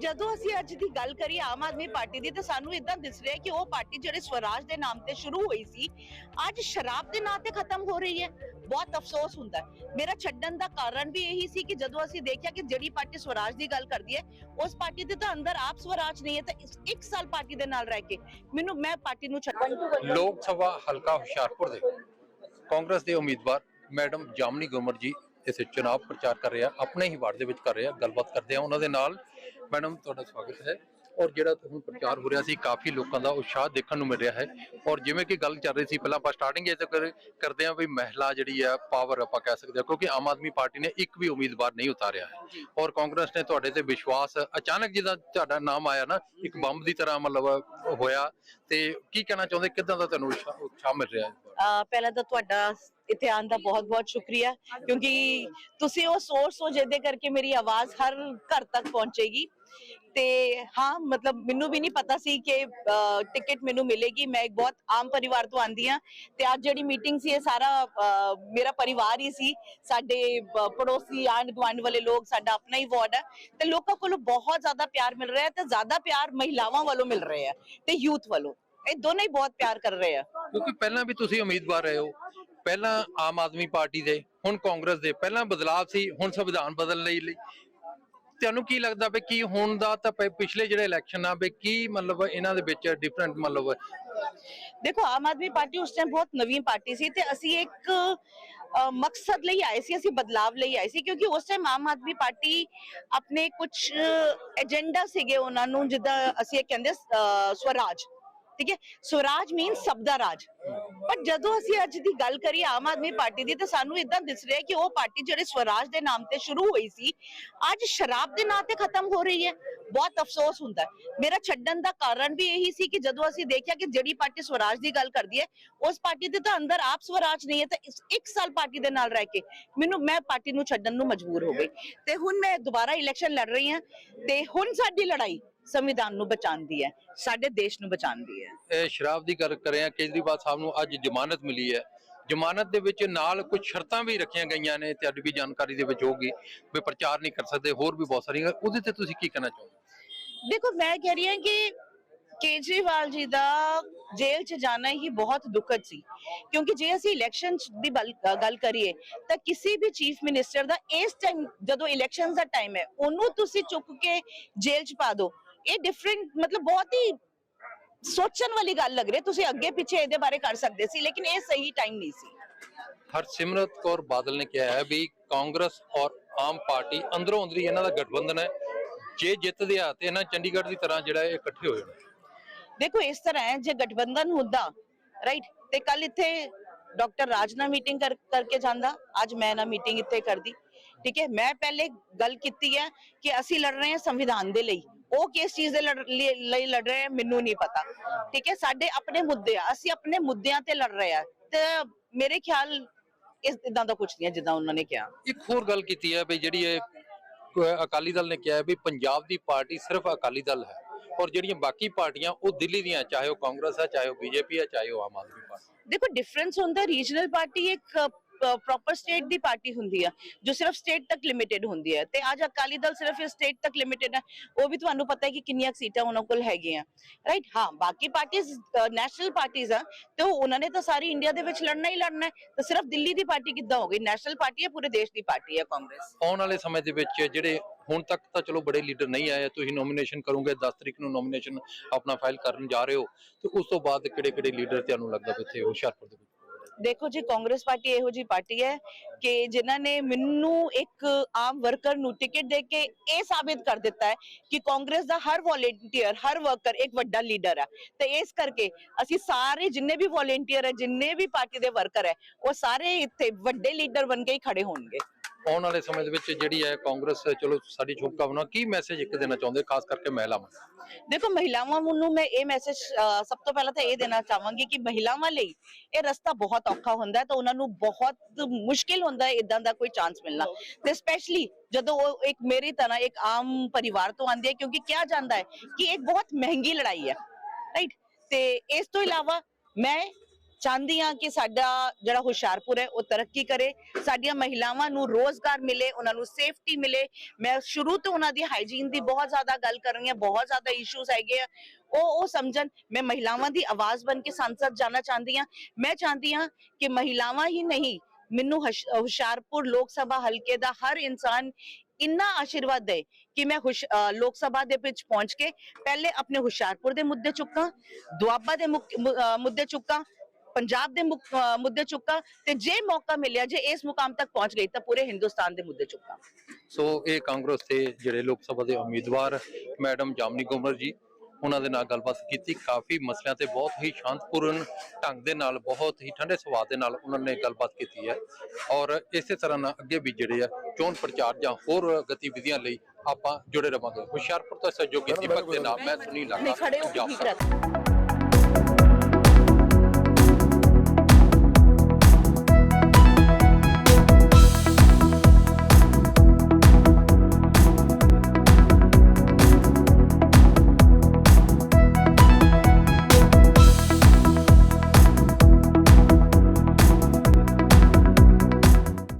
ਜਦੋਂ ਅਸੀਂ ਅੱਜ ਦੀ ਗੱਲ ਕਰੀਏ ਆਮ ਆਦਮੀ ਪਾਰਟੀ ਦੀ, ਤਾਂ ਸਾਨੂੰ ਇਦਾਂ ਦਿਸ ਰਿਹਾ ਕਿ ਉਹ ਪਾਰਟੀ ਜਿਹੜੇ ਸਵਰਾਜ ਦੇ ਨਾਮ ਤੇ ਸ਼ੁਰੂ ਹੋਈ ਸੀ, ਅੱਜ ਸ਼ਰਾਬ ਦੇ ਨਾਂ ਤੇ ਖਤਮ ਹੋ ਰਹੀ ਹੈ। ਬਹੁਤ ਅਫਸੋਸ ਹੁੰਦਾ ਮੇਰਾ ਛੱਡਣ ਦਾ ਕਾਰਨ ਵੀ ਇਹੀ ਸੀ ਕਿ ਜਦੋਂ ਅਸੀਂ ਦੇਖਿਆ ਕਿ ਜਿਹੜੀ ਪਾਰਟੀ ਸਵਰਾਜ ਦੀ ਗੱਲ ਕਰਦੀ ਹੈ, ਉਸ ਪਾਰਟੀ ਦੇ ਤਾਂ ਅੰਦਰ ਆਪ ਸਵਰਾਜ ਨਹੀਂ ਹੈ, ਤਾਂ ਇੱਕ ਸਾਲ ਪਾਰਟੀ ਦੇ ਨਾਲ ਰਹਿ ਕੇ ਮੈਨੂੰ, ਮੈਂ ਪਾਰਟੀ ਨੂੰ ਛੱਡ ਲੋਕ ਸਭਾ ਹਲਕਾ ਹੁਸ਼ਿਆਰਪੁਰ ਦੇ ਕਾਂਗਰਸ ਦੇ ਉਮੀਦਵਾਰ ਮੈਡਮ ਜਾਮਨੀ ਗੁਰਮਰ ਜੀ ਇਸ ਚੁਣਾਵ ਪ੍ਰਚਾਰ ਕਰ ਰਹੇ ਆਪਣੇ ਹੀ ਵਾਰਡ ਦੇ ਵਿੱਚ ਕਰ ਰਹੇ ਗੱਲਬਾਤ ਕਰਦੇ ਆ। ਉਹਨਾਂ ਦੇ ਨਾਲ ਮੈਡਮ ਤੁਹਾਡਾ ਸਵਾਗਤ ਹੈ। ਔਰ ਜਿਹੜਾ ਹੁਣ ਪ੍ਰਚਾਰ ਹੋ ਰਿਹਾ ਸੀ ਕਾਫੀ ਲੋਕਾਂ ਦਾ ਉਤਸ਼ਾਹ ਦੇਖਣ ਨੂੰ ਮਿਲ ਰਿਹਾ ਹੈ। ਔਰ ਜਿਵੇਂ ਕਿ ਗੱਲ ਚੱਲ ਰਹੀ ਸੀ ਪਹਿਲਾਂ ਆਪਾਂ ਸਟਾਰਟਿੰਗ ਇਹ ਤੋਂ ਕਰ- ਕਰਦੇ ਆ ਵੀ ਮਹਿਲਾ ਜਿਹੜੀ ਆ ਪਾਵਰ ਆਪਾਂ ਕਹਿ ਸਕਦੇ ਹਾਂ ਕਿਉਂਕਿ ਆਮ ਆਦਮੀ ਪਾਰਟੀ ਨੇ ਇੱਕ ਵੀ ਉਮੀਦਵਾਰ ਨਹੀਂ ਉਤਾਰਿਆ ਹੈ। ਔਰ ਕਾਂਗਰਸ ਨੇ ਤੁਹਾਡੇ ਤੇ ਵਿਸ਼ਵਾਸ ਅਚਾਨਕ ਜਿਹਦਾ ਤੁਹਾਡਾ ਨਾਮ ਆਇਆ ਨਾ ਇੱਕ ਬੰਬ ਦੀ ਤਰ੍ਹਾਂ ਮਤਲਬ ਹੋਇਆ। ਤੇ ਕੀ ਕਹਿਣਾ ਚਾਹੁੰਦੇ ਕਿਦਾਂ ਦਾ ਤੁਹਾਨੂੰ ਉਤਸ਼ਾਹ ਮਿਲ ਰਿਹਾ ਹੈ? ਪਹਿਲਾਂ ਤਾਂ ਤੁਹਾਡਾ ਇੱਥੇ ਆਉਣ ਦਾ ਬਹੁਤ-ਬਹੁਤ ਸ਼ੁਕਰੀਆ, ਕਿਉਂਕਿ ਤੁਸੀਂ ਉਹ ਸੋਰਸ ਹੋ ਜਿਹਦੇ ਕਰਕੇ ਮੇਰੀ ਆਵਾਜ਼ ਹਰ ਘਰ ਤੱਕ ਪਹੁੰਚੇਗੀ। ਤੇ ਹਾਂ, ਮਤਲਬ ਮੈਨੂੰ ਵੀ ਨਹੀਂ ਪਤਾ ਸੀ ਕਿ ਟਿਕਟ ਮੈਨੂੰ ਮਿਲੇਗੀ। ਮੈਂ ਇੱਕ ਬਹੁਤ ਆਮ ਪਰਿਵਾਰ ਤੋਂ ਆਂਦੀ ਆ ਤੇ ਅੱਜ ਜਿਹੜੀ ਮੀਟਿੰਗ ਸੀ ਇਹ ਸਾਰਾ ਮੇਰਾ ਪਰਿਵਾਰ ਹੀ ਸੀ। ਸਾਡੇ ਪੜੋਸੀ ਆਂਢ ਗੁਆਂਢ ਵਾਲੇ ਲੋਕ, ਸਾਡਾ ਆਪਣਾ ਹੀ ਵਾਰਡ ਹੈ। ਤੇ ਲੋਕਾਂ ਕੋਲੋਂ ਬਹੁਤ ਜ਼ਿਆਦਾ ਪਿਆਰ ਮਿਲ ਰਿਹਾ ਹੈ ਤੇ ਜ਼ਿਆਦਾ ਪਿਆਰ ਮਹਿਲਾਵਾਂ ਵੱਲੋਂ ਮਿਲ ਰਿਹਾ ਹੈ ਤੇ ਯੂਥ ਵੱਲੋਂ। ਇਹ ਦੋਨੋਂ ਹੀ ਬਹੁਤ ਪਿਆਰ ਕਰ ਰਹੇ ਆ। ਕਿਉਂਕਿ ਪਹਿਲਾਂ ਵੀ ਤੁਸੀਂ ਉਮੀਦਵਾਰ ਰਹੇ ਹੋ। ਪਹਿਲਾਂ ਆਮ ਆਦਮੀ ਪਾਰਟੀ ਦੇ, ਹੁਣ ਕਾਂਗਰਸ ਦੇ, ਪਹਿਲਾਂ ਬਦਲਾਅ ਸੀ, ਹੁਣ ਸੰਵਿਧਾਨ ਬਦਲ ਲਈ ਤੁਹਾਨੂੰ ਕੀ ਲੱਗਦਾ ਵੀ ਕੀ ਹੁਣ ਦਾ ਤਾਂ ਪਿਛਲੇ ਜਿਹੜੇ ਇਲੈਕਸ਼ਨ ਆ, ਵੀ ਕੀ ਮਤਲਬ ਇਹਨਾਂ ਦੇ ਵਿੱਚ ਡਿਫਰੈਂਟ ਮਤਲਬ ਦੇਖੋ, ਆਮ ਆਦਮੀ ਪਾਰਟੀ ਉਸ ਟਾਈਮ ਬਹੁਤ ਨਵੀਂ ਪਾਰਟੀ ਸੀ ਤੇ ਅਸੀਂ ਇੱਕ ਮਕਸਦ ਲਈ ਆਏ ਸੀ, ਅਸੀਂ ਬਦਲਾਵ ਲਈ ਆਏ ਸੀ ਕਿਉਂਕਿ ਉਸ ਟਾਈਮ ਆਮ ਆਦਮੀ ਪਾਰਟੀ ਆਪਣੇ ਕੁਝ ਏਜੰਡਾ ਸੀਗੇ ਉਹਨਾਂ ਨੂੰ, ਜਿੱਦਾਂ ਅਸੀਂ ਕਹਿੰਦੇ ਸਵਰਾਜ। ਠੀਕ ਹੈ? ਸਵਰਾਜ ਮੀਨ ਸਬ ਦਾ ਰਾਜ। ਪਰ ਜਦੋਂ ਅਸੀਂ ਅੱਜ ਦੀ ਗੱਲ ਕਰੀਏ ਆਮ ਆਦਮੀ ਪਾਰਟੀ ਦੀ, ਤਾਂ ਸਾਨੂੰ ਇਦਾਂ ਦਿਸ ਰਿਹਾ ਕਿ ਉਹ ਪਾਰਟੀ ਜਿਹੜੇ ਸਵਰਾਜ ਦੇ ਨਾਮ ਤੇ ਸ਼ੁਰੂ ਹੋਈ ਸੀ, ਅੱਜ ਸ਼ਰਾਬ ਦੇ ਨਾਂ ਤੇ ਖਤਮ ਹੋ ਰਹੀ ਹੈ। ਬਹੁਤ ਅਫਸੋਸ ਹੁੰਦਾ ਮੇਰਾ ਛੱਡਣ ਦਾ ਕਾਰਨ ਵੀ ਇਹੀ ਸੀ ਕਿ ਜਦੋਂ ਅਸੀਂ ਦੇਖਿਆ ਕਿ ਜਿਹੜੀ ਪਾਰਟੀ ਸਵਰਾਜ ਦੀ ਗੱਲ ਕਰਦੀ ਹੈ, ਉਸ ਪਾਰਟੀ ਦੇ ਤਾਂ ਅੰਦਰ ਆਪ ਸਵਰਾਜ ਨਹੀਂ ਹੈ, ਤਾਂ ਇੱਕ ਸਾਲ ਪਾਰਟੀ ਦੇ ਨਾਲ ਰਹਿ ਕੇ ਮੈਨੂੰ, ਮੈਂ ਪਾਰਟੀ ਨੂੰ ਛੱਡਣ ਨੂੰ ਮਜਬੂਰ ਹੋ ਗਈ। ਤੇ ਹੁਣ ਮੈਂ ਦੁਬਾਰਾ ਇਲੈਕਸ਼ਨ ਲੜ ਰਹੀ ਹਾਂ, ਤੇ ਹੁਣ ਸਾਡੀ ਲੜਾਈ ਸੰਵਿਧਾਨ ਨੂੰ ਬਚਾਉਣ ਦੀ ਹੈ ਸਾਡੇ ਦੇਸ਼ ਨੂੰ ਬਚਾਉਣ ਦੀ ਹੈ। ਇਹ ਸ਼ਰਾਬ ਦੀ ਗੱਲ ਕਰ ਰਹੇ ਆ ਕੇਜਰੀਵਾਲ ਸਾਹਿਬ ਨੂੰ ਅੱਜ ਜ਼ਮਾਨਤ ਮਿਲੀ ਹੈ। ਜ਼ਮਾਨਤ ਦੇ ਵਿੱਚ ਨਾਲ ਕੁਝ ਸ਼ਰਤਾਂ ਵੀ ਰੱਖੀਆਂ ਗਈਆਂ ਨੇ ਤੁਹਾਡੀ ਵੀ ਜਾਣਕਾਰੀ ਦੇ ਵਿੱਚ ਹੋਊਗੀ ਵੀ ਪ੍ਰਚਾਰ ਨਹੀਂ ਕਰ ਸਕਦੇ ਹੋਰ ਵੀ ਬਹੁਤ ਸਾਰੀਆਂ। ਉਹਦੇ ਤੇ ਤੁਸੀਂ ਕੀ ਕਹਿਣਾ ਚਾਹੋਗੇ? ਦੇਖੋ ਮੈਂ ਕਹਿ ਰਹੀ ਹਾਂ ਕਿ ਕੇਜਰੀਵਾਲ ਜੀ ਦਾ ਜੇਲ੍ਹ 'ਚ ਜਾਣਾ ਹੀ ਬਹੁਤ ਦੁਖਦ ਸੀ ਕਿਉਂਕਿ ਜੇ ਅਸੀਂ ਇਲੈਕਸ਼ਨ ਦੀ ਗੱਲ ਕਰੀਏ ਤਾਂ ਕਿਸੇ ਵੀ ਚੀਫ ਮਿਨਿਸਟਰ ਦਾ ਇਸ ਟਾਈਮ ਜਦੋਂ ਇਲੈਕਸ਼ਨਸ ਦਾ ਟਾਈਮ ਹੈ ਉਹਨੂੰ ਤੁਸੀਂ ਚੁੱਕ ਕੇ ਜੇਲ੍ਹ 'ਚ ਪਾ ਦਿਓ। ਇਹ ਡਿਫਰੈਂਟ ਮਤਲਬ ਬਹੁਤ ਹੀ ਸੋਚਣ ਵਾਲੀ ਗੱਲ ਲੱਗ ਰਹੀ ਤੁਸੀਂ ਅੱਗੇ ਪਿੱਛੇ ਇਹਦੇ ਬਾਰੇ ਕਰ ਸਕਦੇ ਸੀ ਲੇਕਿਨ ਇਹ ਸਹੀ ਟਾਈਮ ਨਹੀਂ ਸੀ। ਹਰਸਿਮਰਤ ਕੌਰ ਬਾਦਲ ਨੇ ਕਿਹਾ ਹੈ ਵੀ ਕਾਂਗਰਸ ਔਰ ਆਮ ਪਾਰਟੀ ਅੰਦਰੋਂ ਅੰਦਰੀ ਇਹਨਾਂ ਦਾ ਗਠਬੰਧਨ ਹੈ। ਜੇ ਜਿੱਤਦੇ ਆ ਤੇ ਇਹਨਾਂ ਚੰਡੀਗੜ੍ਹ ਦੀ ਤਰ੍ਹਾਂ ਜਿਹੜਾ ਇਹ ਇਕੱਠੇ ਹੋ ਜਾਣਾ। ਦੇਖੋ ਇਸ ਤਰ੍ਹਾਂ ਹੈ ਜੇ ਗਠਬੰਧਨ ਹੁੰਦਾ ਰਾਈਟ ਤੇ ਕੱਲ ਇੱਥੇ ਡਾਕਟਰ ਰਾਜ ਨਾਲ ਮੀਟਿੰਗ ਕਰ ਕਰਕੇ ਜਾਂਦਾ। ਅੱਜ ਮੈਂ ਨਾ ਮੀਟਿੰਗ ਇੱਥੇ ਕਰਦੀ। ਠੀਕ ਹੈ ਮੈਂ ਪਹਿਲੇ ਗੱਲ ਕੀਤੀ ਹੈ ਕਿ ਅਸੀਂ ਲੜ ਰਹੇ ਹਾਂ ਸੰਵਿਧਾਨ ਦੇ ਲਈ। ਉਹ ਕਿਸ ਚੀਜ਼ ਦੇ ਲਈ ਲੜ ਰਹੇ ਆ ਮੈਨੂੰ ਨਹੀਂ ਪਤਾ। ਠੀਕ ਹੈ? ਸਾਡੇ ਆਪਣੇ ਮੁੱਦੇ ਆ। ਅਸੀਂ ਆਪਣੇ ਮੁੱਦਿਆਂ ਤੇ ਲੜ ਰਹੇ ਆ। ਤੇ ਮੇਰੇ ਖਿਆਲ ਇਸ ਇਦਾਂ ਦਾ ਕੁਝ ਨਹੀਂ ਹੈ ਜਿੱਦਾਂ ਉਹਨਾਂ ਨੇ ਕਿਹਾ। ਇੱਕ ਹੋਰ ਗੱਲ ਕੀਤੀ ਹੈ ਵੀ ਜਿਹੜੀ ਇਹ ਅਕਾਲੀ ਦਲ ਨੇ ਕਿਹਾ ਵੀ ਪੰਜਾਬ ਦੀ ਪਾਰਟੀ ਸਿਰਫ ਅਕਾਲੀ ਦਲ ਹੈ ਔਰ ਜਿਹੜੀਆਂ ਬਾਕੀ ਪਾਰਟੀਆਂ ਉਹ ਦਿੱਲੀ ਦੀਆਂ ਚਾਹੇ ਉਹ ਕਾਂਗਰਸ ਹੈ ਚਾਹੇ ਉਹ ਬੀਜੇਪੀ ਹੈ ਚਾਹੇ ਉਹ ਆਮ ਆਦਮੀ ਪਾਰਟੀ ਦੇਖੋ ਡਿਫਰੈਂਸ ਹੁੰਦਾ ਰੀਜਨਲ ਪਾਰਟੀ ਇੱਕ ਪ੍ਰੋਪਰ ਸਟੇਟ ਦੀ ਪਾਰਟੀ ਹੁੰਦੀ ਆ, ਜੋ ਸਿਰਫ ਸਟੇਟ ਤੱਕ ਲਿਮਿਟਿਡ ਹੁੰਦੀ ਹੈ ਤੇ ਅੱਜ ਅਕਾਲੀ ਦਲ ਸਿਰਫ ਸਟੇਟ ਤੱਕ ਲਿਮਿਟਿਡ ਹੈ ਉਹ ਵੀ ਤੁਹਾਨੂੰ ਪਤਾ ਹੈ ਕਿ ਕਿੰਨੀਆਂ ਸੀਟਾਂ ਉਹਨਾਂ ਕੋਲ ਹੈਗੀਆਂ। ਰਾਈਟ ਹਾਂ, ਬਾਕੀ ਪਾਰਟੀਆਂ ਨੈਸ਼ਨਲ ਪਾਰਟੀਆਂ ਆ, ਤੇ ਉਹਨਾਂ ਨੇ ਤਾਂ ਸਾਰੀ ਇੰਡੀਆ ਦੇ ਵਿੱਚ ਲੜਨਾ ਹੀ ਲੜਨਾ ਹੈ। ਤਾਂ ਸਿਰਫ ਦਿੱਲੀ ਦੀ ਪਾਰਟੀ ਕਿੱਦਾਂ ਹੋ ਗਈ? ਨੈਸ਼ਨਲ ਪਾਰਟੀ ਹੈ ਪੂਰੇ ਦੇਸ਼ ਦੀ ਪਾਰਟੀ ਹੈ ਕਾਂਗਰਸ ਆਉਣ ਵਾਲੇ ਸਮੇਂ ਦੇ ਵਿੱਚ ਜਿਹੜੇ ਹੁਣ ਤੱਕ ਤਾਂ ਚਲੋ ਬੜੇ ਲੀਡਰ ਨਹੀਂ ਆਏ ਤੁਸੀਂ ਨੋਮੀਨੇਸ਼ਨ ਕਰੋਗੇ 10 ਤਰੀਕ ਨੂੰ ਨੋਮੀਨੇਸ਼ਨ ਆਪਣਾ ਫਾਈਲ ਕਰਨ ਜਾ ਰਹੇ ਹੋ, ਤੇ ਉਸ ਤੋਂ ਬਾਅਦ ਕਿਹੜੇ ਕਿਹੜੇ ਲੀਡਰ ਤੁਹਾਨੂੰ ਲੱਗਦਾ ਇੱਥੇ ਹੁਸ਼ਿਆਰਪੁਰ ਦੇ ਵਿੱਚ? ਦੇਖੋ ਜੀ, ਕਾਂਗਰਸ ਪਾਰਟੀ ਇਹੋ ਜੀ ਪਾਰਟੀ ਹੈ ਕਿ ਜਿਨ੍ਹਾਂ ਨੇ ਮੈਨੂੰ ਇੱਕ ਆਮ ਵਰਕਰ ਨੂੰ ਟਿਕਟ ਦੇ ਕੇ ਇਹ ਸਾਬਿਤ ਕਰ ਦਿੱਤਾ ਹੈ ਕਿ ਕਾਂਗਰਸ ਦਾ ਹਰ ਵੋਲੰਟੀਅਰ ਹਰ ਵਰਕਰ ਇੱਕ ਵੱਡਾ ਲੀਡਰ ਹੈ। ਤੇ ਇਸ ਕਰਕੇ ਅਸੀਂ ਸਾਰੇ ਜਿੰਨੇ ਵੀ ਵੋਲੰਟੀਅਰ ਹੈ, ਜਿੰਨੇ ਵੀ ਪਾਰਟੀ ਦੇ ਵਰਕਰ ਹੈ, ਉਹ ਸਾਰੇ ਇੱਥੇ ਵੱਡੇ ਲੀਡਰ ਬਣ ਕੇ ਹੀ ਖੜੇ ਹੋਣਗੇ। ਆਉਣ ਵਾਲੇ ਸਮੇਂ ਦੇ ਵਿੱਚ ਜਿਹੜੀ ਹੈ ਕਾਂਗਰਸ, ਚਲੋ ਸਾਡੀ ਸ਼ੁਭਕਾਮਨਾ, ਕੀ ਮੈਸੇਜ ਇੱਕ ਦੇਣਾ ਚਾਹੁੰਦੇ ਖਾਸ ਕਰਕੇ ਮਹਿਲਾਵਾਂ? ਦੇਖੋ, ਮਹਿਲਾਵਾਂ ਨੂੰ ਮੈਂ ਇਹ ਮੈਸੇਜ ਸਭ ਤੋਂ ਪਹਿਲਾਂ ਤਾਂ ਇਹ ਦੇਣਾ ਚਾਹਾਂਗੀ ਕਿ ਮਹਿਲਾਵਾਂ ਲਈ ਇਹ ਰਸਤਾ ਬਹੁਤ ਔਖਾ ਹੁੰਦਾ ਹੈ ਤਾਂ ਉਹਨਾਂ ਨੂੰ ਬਹੁਤ ਮੁਸ਼ਕਿਲ ਹੁੰਦਾ ਹੈ ਇਦਾਂ ਦਾ ਕੋਈ ਚਾਂਸ ਮਿਲਣਾ। ਤੇ ਸਪੈਸ਼ਲੀ ਜਦੋਂ ਉਹ ਇੱਕ ਮੇਰੀ ਤਰ੍ਹਾਂ ਇੱਕ ਆਮ ਪਰਿਵਾਰ ਤੋਂ ਆਂਦੀ ਹੈ ਕਿਉਂਕਿ ਕਿਹਾ ਜਾਂਦਾ ਹੈ ਕਿ ਇੱਕ ਬਹੁਤ ਮਹਿੰਗੀ ਲੜਾਈ ਹੈ ਰਾਈਟ ਤੇ ਇਸ ਤੋਂ ਇਲਾਵਾ ਮੈਂ ਚਾਹੁੰਦੀ ਹਾਂ ਕਿ ਸਾਡਾ ਜਿਹੜਾ ਹੁਸ਼ਿਆਰਪੁਰ ਹੈ ਉਹ ਤਰੱਕੀ ਕਰੇ, ਸਾਡੀਆਂ ਮਹਿਲਾਵਾਂ ਨੂੰ ਰੋਜ਼ਗਾਰ ਮਿਲੇ, ਉਹਨਾਂ ਨੂੰ ਸੇਫਟੀ ਮਿਲੇ। ਮੈਂ ਸ਼ੁਰੂ ਤੋਂ ਉਹਨਾਂ ਦੀ ਹਾਈਜੀਨ ਦੀ ਬਹੁਤ ਜ਼ਿਆਦਾ ਗੱਲ ਕਰ ਰਹੀ ਹਾਂ, ਬਹੁਤ ਜ਼ਿਆਦਾ ਇਸ਼ੂਜ਼ ਹੈਗੇ ਆ। ਉਹ ਉਹ ਸਮਝਣ, ਮੈਂ ਮਹਿਲਾਵਾਂ ਦੀ ਆਵਾਜ਼ ਬਣ ਕੇ ਸੰਸਦ ਜਾਣਾ ਚਾਹੁੰਦੀ ਹਾਂ। ਮੈਂ ਚਾਹੁੰਦੀ ਹਾਂ ਕਿ ਮਹਿਲਾਵਾਂ ਹੀ ਨਹੀਂ, ਮੈਨੂੰ ਹਸ਼- ਹੁਸ਼ਿਆਰਪੁਰ ਲੋਕ ਸਭਾ ਹਲਕੇ ਦਾ ਹਰ ਇਨਸਾਨ ਇੰਨਾ ਆਸ਼ੀਰਵਾਦ ਦੇ ਕਿ ਮੈਂ ਹੁਸ਼ ਲੋਕ ਸਭਾ ਦੇ ਵਿੱਚ ਪਹੁੰਚ ਕੇ ਪਹਿਲੇ ਆਪਣੇ ਹੁਸ਼ਿਆਰਪੁਰ ਦੇ ਮੁੱਦੇ ਚੁੱਕਾਂ, ਦੁਆਬਾ ਦੇ ਮੁੱਦੇ ਚੁੱਕਾਂ ਪੰਜਾਬ ਦੇ ਮੁੱਦੇ ਚੁੱਕਾਂ ਤੇ ਜੇ ਮੌਕਾ ਮਿਲਿਆ ਜੇ ਇਸ ਮੁਕਾਮ ਤੱਕ ਪਹੁੰਚ ਗਈ ਤਾਂ ਪੂਰੇ ਹਿੰਦੁਸਤਾਨ ਦੇ ਮੁੱਦੇ ਚੁੱਕਾਂ। ਸੋ ਇਹ ਕਾਂਗਰਸ ਦੇ ਜਿਹੜੇ ਲੋਕ ਸਭਾ ਦੇ ਉਮੀਦਵਾਰ ਮੈਡਮ ਜਾਮਨੀ ਗੁਮਰ ਜੀ ਉਹਨਾਂ ਦੇ ਨਾਲ ਗੱਲਬਾਤ ਕੀਤੀ। ਕਾਫੀ ਮਸਲਿਆਂ ਤੇ ਬਹੁਤ ਹੀ ਸ਼ਾਂਤਪੂਰਨ ਢੰਗ ਦੇ ਨਾਲ ਬਹੁਤ ਹੀ ਠੰਡੇ ਸੁਭਾਅ ਦੇ ਨਾਲ ਉਹਨਾਂ ਨੇ ਗੱਲਬਾਤ ਕੀਤੀ ਹੈ। ਔਰ ਇਸੇ ਤਰ੍ਹਾਂ ਨਾਲ ਅੱਗੇ ਵੀ ਜਿਹੜੇ ਆ ਚੋਣ ਪ੍ਰਚਾਰ ਜਾਂ ਹੋਰ ਗਤੀਵਿਧੀਆਂ ਲਈ ਆਪਾਂ ਜੁੜੇ ਰਵਾਂਗੇ। ਹੁਸ਼ਿਆਰਪੁਰ ਤੋਂ ਸਹਿਯੋਗੀ ਦੀਪਕ ਦੇ ਨਾਲ ਮੈਂ ਸੁਨੀਲ ਨਹੀਂ ਲਾਗਾ